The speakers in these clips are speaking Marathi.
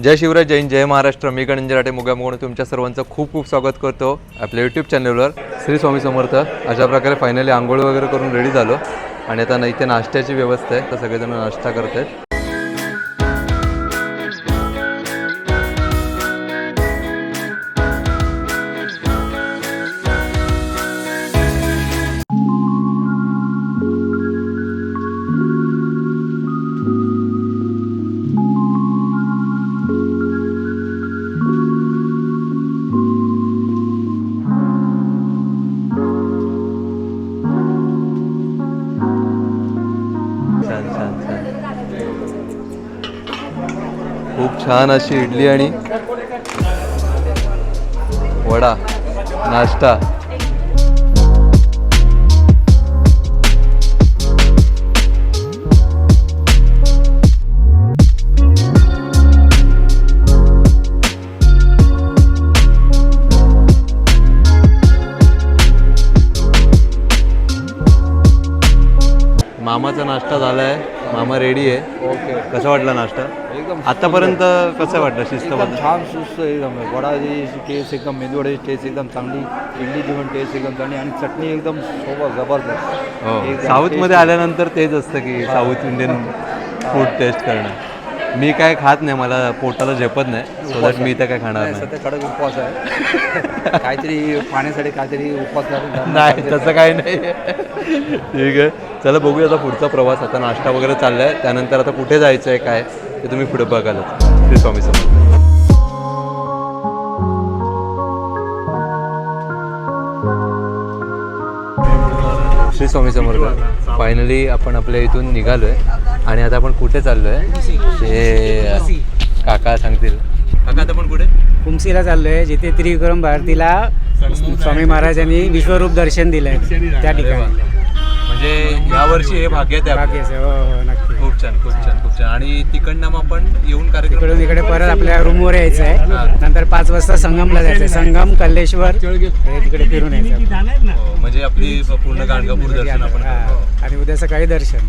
जय शिवराय जैन जय महाराष्ट्र. मी गणंजराटे राटे म्हणून तुमच्या सर्वांचं खूप खूप स्वागत करतो आपल्या यूट्यूब चॅनलवर श्री स्वामी समर्थ. अशा प्रकारे फायनली आंघोळ वगैरे करून रेडी झालो. आणि आता इथे नाश्त्याची व्यवस्था आहे. तर सगळेजण नाश्ता करत आहेत छान अशी इडली आणि वडा नाश्ता. मामाचा नाश्ता झाला मामा रेडी आहे. ओके. कसा वाटला नाश्ता? एकदम आतापर्यंत कसं वाटलं एकदम शिस्तबद्दल छान सुस्त एकदम. वडाची टेस्ट एकदम मेदूवड्याची टेस्ट एकदम चांगली इडलीची पण टेस्ट एकदम चांगली आणि चटणी एकदम सोबत जबरदस्त. हो. एकदम साऊथमध्ये tasty. आल्यानंतर तेच असतं की साऊथ इंडियन फूड टेस्ट करणं. मी काय खात नाही मला पोटाला झेपत नाही. सो दॅट मी इथं काय खाणार नाही, सध्या कडक उपवास आहे. काहीतरी पाण्यासाठी काहीतरी उपवास नाही तसं काही नाही. ठीक आहे. चला बघूया आता पुढचा प्रवास. आता नाश्ता वगैरे चाललाय. त्यानंतर आता कुठे जायचं आहे काय ते तुम्ही पुढे बघालच श्री स्वामी समर्थ. श्री स्वामी समर्थ. फायनली आपण आपल्या इथून निघालोय. आणि आता आपण कुठे चाललोय? ते काका सांगतील. काका आता आपण कुठे? कुमसीला चाललोय जिथे त्रिविक्रम भारतीला स्वामी महाराजांनी विश्वरूप दर्शन दिलंय. त्या ठिकाणी. म्हणजे यावर्षी हे भाग्य आहे हो हो नक्की. खूप छान खूप छान खूप छान. आणि तिकडनं मग आपण येऊन कार्यक्रम इकडे परत आपल्या रूमवर यायचं आहे. नंतर पाच वाजता संगमला जायचं संगम कल्लेश्वर हे तिकडे फिरून यायचं हो, म्हणजे आपली पूर्ण गाणगापूर दर्शन आपण हा. आणि उद्या सकाळी दर्शन.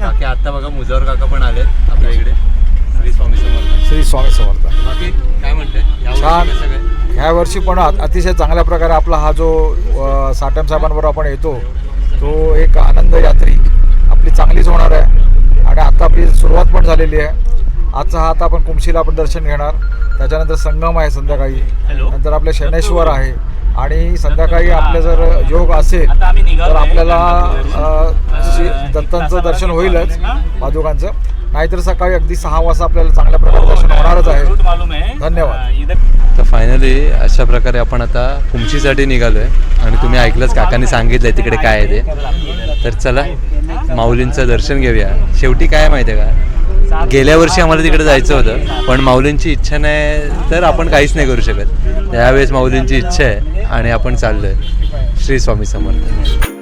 बाकी आता बघा मुजावर काका पण आलेत आपल्या इकडे. श्री स्वामी समर्थ. श्री स्वामी समर्थ. बाकी काय म्हणते यावर्षी छान. कसं काय? ह्या वर्षी पण अतिशय चांगल्या प्रकारे आपला हा जो अ, साठम साहेबांबरोबर आपण येतो तो एक आनंद यात्री आपली चांगलीच होणार आहे. आणि आता आपली सुरुवात पण झालेली आहे. आजचा हा आता आपण कुमशीला आपण दर्शन घेणार. त्याच्यानंतर संगम आहे संध्याकाळी. नंतर आपले शनेश्वर आहे. आणि संध्याकाळी आपले जर योग असेल तर आपल्याला दत्तांचं दर्शन होईलच पादुकांचं. नाहीतर सकाळी अगदी सहा वाजता आपल्याला चांगल्या प्रकारे दर्शन होणारच आहे. धन्यवाद. तर फायनली अशा प्रकारे आपण आता कुमचीसाठी निघालो आहे आणि तुम्ही ऐकलंच काकांनी सांगितलंय तिकडे काय आहे ते. तर चला माऊलींचं दर्शन घेऊया. शेवटी काय माहिती आहे का? गेल्या वर्षी आम्हाला तिकडे जायचं होतं पण माऊलींची इच्छा नाही तर आपण काहीच नाही करू शकत. त्यावेळेस माऊलींची इच्छा आहे आणि आपण चाललोय. श्री स्वामी समर्थ.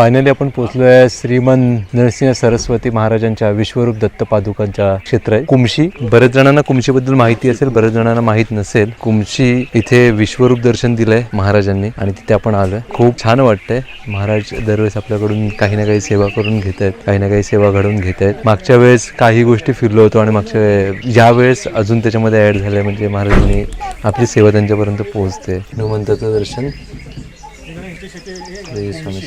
फायनली आपण पोहोचलो आहे श्रीमान नरसिंह सरस्वती महाराजांच्या विश्वरूप दत्त पादुकांच्या क्षेत्र आहे. कुमशी बऱ्याच जणांना कुमशीबद्दल माहिती असेल बऱ्याच जणांना माहीत नसेल. कुमशी इथे विश्वरूप दर्शन दिलंय महाराजांनी आणि तिथे आपण आलोय. खूप छान वाटतंय. महाराज दरवेळेस आपल्याकडून काही ना काही सेवा करून घेत आहेत काही ना काही सेवा घडवून घेत आहेत मागच्या वेळेस काही गोष्टी फिरलो होतो आणि मागच्या वे- या वेळेस अजून त्याच्यामध्ये ऍड झाल्या म्हणजे महाराजांनी आपली सेवा त्यांच्यापर्यंत पोहोचते. हनुमंताचं दर्शन. स्वामी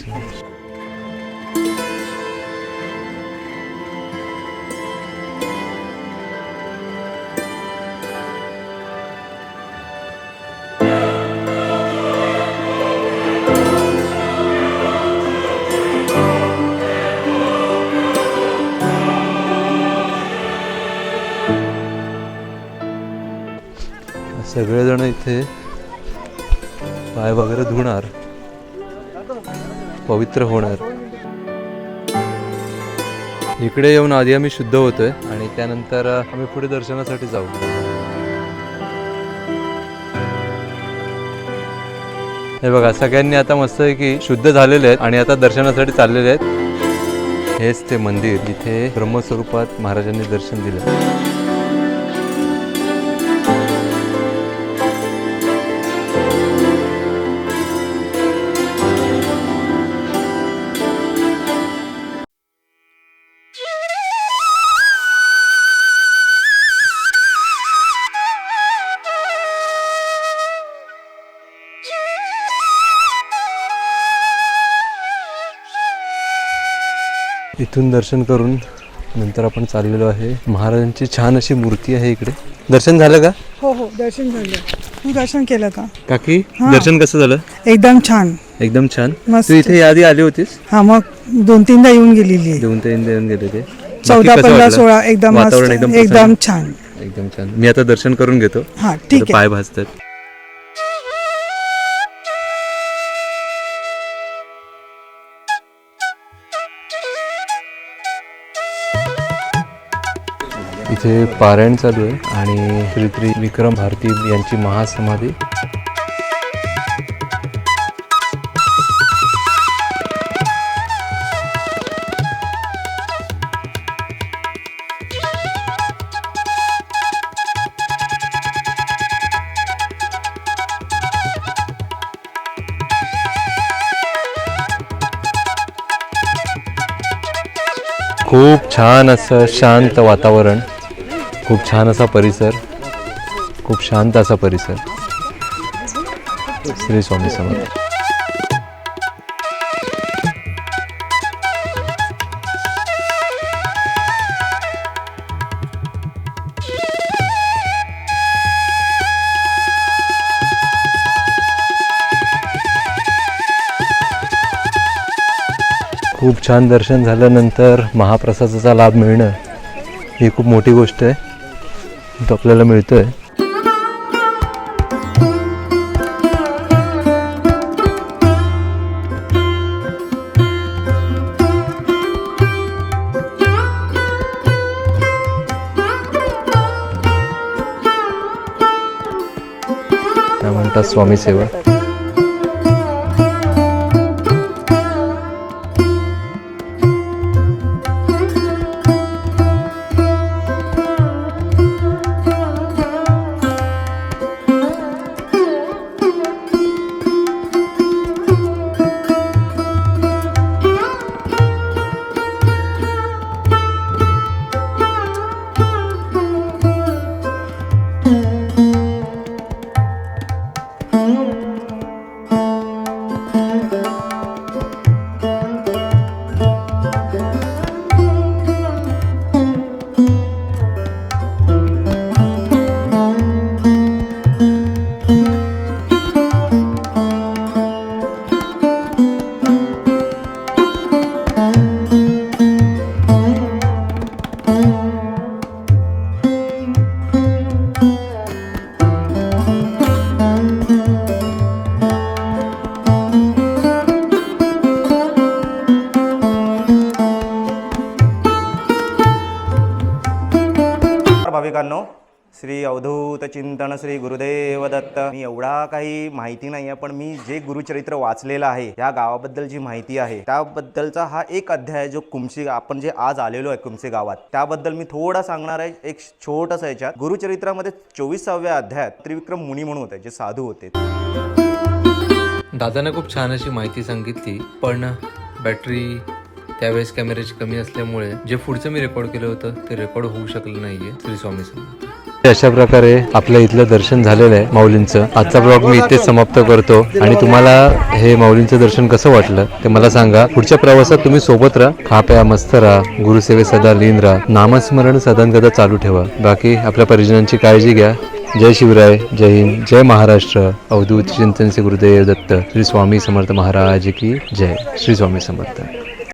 सगळेजण इथे पाय वगैरे धुणार पवित्र होणार. इकडे येऊन आधी आम्ही शुद्ध होतोय आणि त्यानंतर आम्ही पुढे दर्शनासाठी जाऊ. हे बघा सगळ्यांनी आता मस्त आहे की शुद्ध झालेले आहेत आणि आता दर्शनासाठी चाललेले आहेत. हेच ते मंदिर जिथे ब्रह्मस्वरूपात महाराजांनी दर्शन दिलं. इथून दर्शन करून नंतर आपण चाललेलो आहे. महाराजांची छान अशी मूर्ती आहे इकडे. दर्शन झालं का? हो हो दर्शन झालं. तू दर्शन केलं का? काकी हा. दर्शन कसं झालं? एकदम छान. एकदम छान. मस्त. तू इथे यादी आली होतीस? हा मग दोन तीनदा येऊन गेलेली आहे. देऊन ते देऊन गेले ते बाकी चौदा कसं पंधरा वाटलं? सोळा एकदम मस्त वातावरण एकदम एकदम प्रसन्न? छान. एकदम छान. मी आता दर्शन करून घेतो. हा ठीक आहे. पाय भाजतात. इथे पारायण चालू आहे आणि श्री श्री विक्रम भारती यांची महासमाधी. खूप छान असं शांत वातावरण. खूप छान असा परिसर. खूप शांत असा परिसर. श्री स्वामी समर्थ. खूप छान दर्शन झाल्यानंतर महाप्रसादाचा लाभ मिळणं ही खूप मोठी गोष्ट आहे. तो आपल्याला मिळतोय. त्या म्हणतात स्वामी सेवा श्री अवधूत चिंतन श्री गुरुदेव दत्त. मी एवढा काही माहिती नाही आहे पण मी जे गुरुचरित्र वाचलेलं आहे या गावाबद्दल जी माहिती आहे त्याबद्दलचा हा एक अध्याय आहे जो कुमशी आपण जे आज आलेलो आहे कुमसे गावात त्याबद्दल मी थोडा सांगणार आहे. एक छोटंसं याच्यात गुरुचरित्रामध्ये चोवीसाव्या अध्यायात त्रिविक्रम मुनी म्हणून होते जे साधू होते. दादाने खूप छान अशी माहिती सांगितली पण बॅटरी त्यावेळेस कॅमेऱ्याची कमी असल्यामुळे जे पुढचं मी रेकॉर्ड केलं होतं ते रेकॉर्ड होऊ शकलं नाहीये श्री स्वामी समर्थ. अशा प्रकारे आपल्या इथलं दर्शन झालेलं आहे माऊलींचं. आजचा ब्लॉग मी इथेच समाप्त करतो. आणि तुम्हाला हे माऊलींचं दर्शन कसं वाटलं ते मला सांगा. पुढच्या प्रवासात तुम्ही सोबत राहा. खा प्या मस्त राहा. गुरुसेवे सदा लीन राहा. नामस्मरण सदन चालू ठेवा. बाकी आपल्या परिजनांची काळजी घ्या. जय शिवराय. जय हिंद. जय महाराष्ट्र. अवधूत चिंतन से गुरुदेव दत्त. श्री स्वामी समर्थ महाराज की जय. श्री स्वामी समर्थ.